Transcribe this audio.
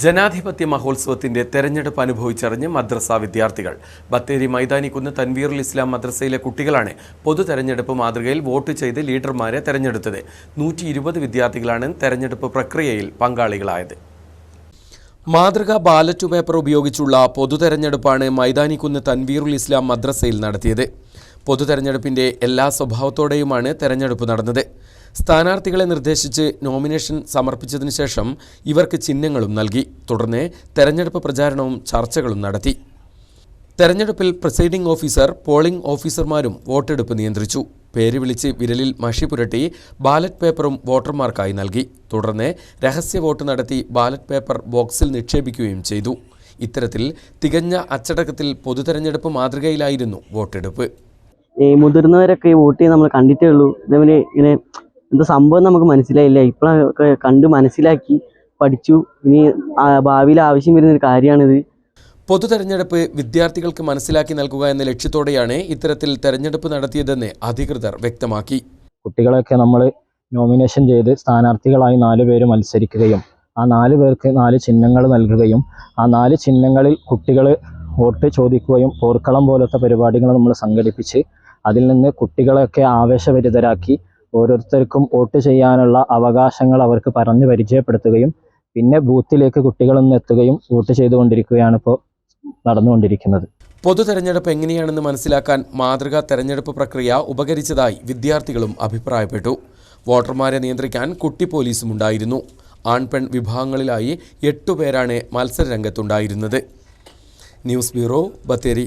ജനാധിപത്യ മഹോത്സവത്തിന്റെ തെരഞ്ഞെടുപ്പ് അനുഭവിച്ചറിഞ്ഞ് മദ്രസ വിദ്യാർത്ഥികൾ. ബത്തേരി മൈതാനിക്കുന്ന് തൻവീറുൽ ഇസ്ലാം മദ്രസയിലെ കുട്ടികളാണ് പൊതു തെരഞ്ഞെടുപ്പ് മാതൃകയിൽ വോട്ട് ചെയ്ത് ലീഡർമാരെ തെരഞ്ഞെടുത്തത്. നൂറ്റി ഇരുപത് വിദ്യാർത്ഥികളാണ് തെരഞ്ഞെടുപ്പ് പ്രക്രിയയിൽ പങ്കാളികളായത്. മാതൃകാ ബാലറ്റ് പേപ്പർ ഉപയോഗിച്ചുള്ള പൊതു തെരഞ്ഞെടുപ്പാണ് മൈതാനിക്കുന്ന് തൻവീറുൽ ഇസ്ലാം മദ്രസയിൽ നടത്തിയത്. പൊതു തെരഞ്ഞെടുപ്പിന്റെ എല്ലാ സ്വഭാവത്തോടെയുമാണ് തെരഞ്ഞെടുപ്പ് നടന്നത്. സ്ഥാനാർത്ഥികളെ നിർദ്ദേശിച്ച് നോമിനേഷൻ സമർപ്പിച്ചതിനു ശേഷം ഇവർക്ക് ചിഹ്നങ്ങളും നൽകി. തുടർന്ന് തെരഞ്ഞെടുപ്പ് പ്രചാരണവും ചർച്ചകളും നടത്തി. തെരഞ്ഞെടുപ്പിൽ പ്രിസൈഡിംഗ് ഓഫീസർ പോളിംഗ് ഓഫീസർമാരും വോട്ടെടുപ്പ് നിയന്ത്രിച്ചു. പേര് വിളിച്ച് വിരലിൽ മഷി പുരട്ടി ബാലറ്റ് പേപ്പറും വോട്ടർമാർക്കായി നൽകി. തുടർന്ന് രഹസ്യ വോട്ട് നടത്തി ബാലറ്റ് പേപ്പർ ബോക്സിൽ നിക്ഷേപിക്കുകയും ചെയ്തു. ഇത്തരത്തിൽ തികഞ്ഞ അച്ചടക്കത്തിൽ പൊതുതെരഞ്ഞെടുപ്പ് മാതൃകയിലായിരുന്നു വോട്ടെടുപ്പ്. ഈ മുതിർന്നവരൊക്കെ ഈ വോട്ട് ചെയ്ത് നമ്മൾ കണ്ടിട്ടേ ഉള്ളൂ. ഇതേപോലെ ഇങ്ങനെ എന്താ സംഭവം നമുക്ക് മനസ്സിലായില്ല. ഇപ്പോഴൊക്കെ കണ്ട് മനസ്സിലാക്കി പഠിച്ചു. ഇനി ഭാവിയിൽ ആവശ്യം വരുന്ന ഒരു കാര്യമാണിത്. പൊതു തെരഞ്ഞെടുപ്പ് വിദ്യാർത്ഥികൾക്ക് മനസ്സിലാക്കി നൽകുക എന്ന ലക്ഷ്യത്തോടെയാണ് ഇത്തരത്തിൽ തെരഞ്ഞെടുപ്പ് നടത്തിയതെന്ന് അധികൃതർ വ്യക്തമാക്കി. കുട്ടികളെയൊക്കെ നമ്മൾ നോമിനേഷൻ ചെയ്ത് സ്ഥാനാർത്ഥികളായി നാല് പേര് മത്സരിക്കുകയും ആ നാല് പേർക്ക് നാല് ചിഹ്നങ്ങൾ നൽകുകയും ആ നാല് ചിഹ്നങ്ങളിൽ കുട്ടികൾ വോട്ട് ചോദിക്കുകയും പോർക്കളം പോലത്തെ പരിപാടികൾ നമ്മൾ സംഘടിപ്പിച്ച് അതിൽ നിന്ന് കുട്ടികളെയൊക്കെ ആവേശഭരിതരാക്കി ഓരോരുത്തർക്കും വോട്ട് ചെയ്യാനുള്ള അവകാശങ്ങൾ അവർക്ക് പറഞ്ഞ് പരിചയപ്പെടുത്തുകയും പിന്നെ ബൂത്തിലേക്ക് കുട്ടികളൊന്നും എത്തുകയും വോട്ട് ചെയ്തുകൊണ്ടിരിക്കുകയാണ് ഇപ്പോൾ നടന്നുകൊണ്ടിരിക്കുന്നത്. പൊതു തെരഞ്ഞെടുപ്പ് എങ്ങനെയാണെന്ന് മനസ്സിലാക്കാൻ മാതൃകാ തെരഞ്ഞെടുപ്പ് പ്രക്രിയ ഉപകരിച്ചതായി വിദ്യാർത്ഥികളും അഭിപ്രായപ്പെട്ടു. വോട്ടർമാരെ നിയന്ത്രിക്കാൻ കുട്ടി പോലീസും ഉണ്ടായിരുന്നു. ആൺപെൺ വിഭാഗങ്ങളിലായി എട്ടുപേരാണ് മത്സരരംഗത്തുണ്ടായിരുന്നത്. News bureau Bathery.